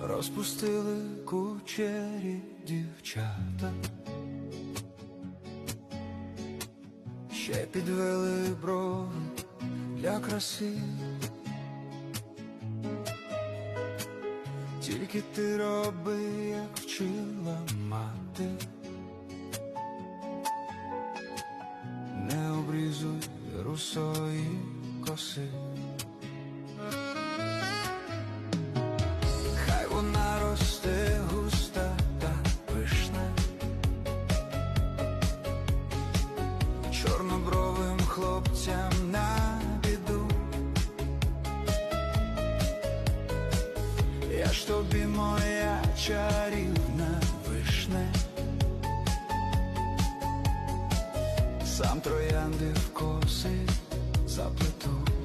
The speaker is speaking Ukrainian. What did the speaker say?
Розпустили кучері дівчата, ще підвели брови для краси, тільки ти роби, як вчила мати. Русої коси. Хай вона росте густа та хлопцям на біду. Я ж тобі моя чарівна сам троянди в коси заплету.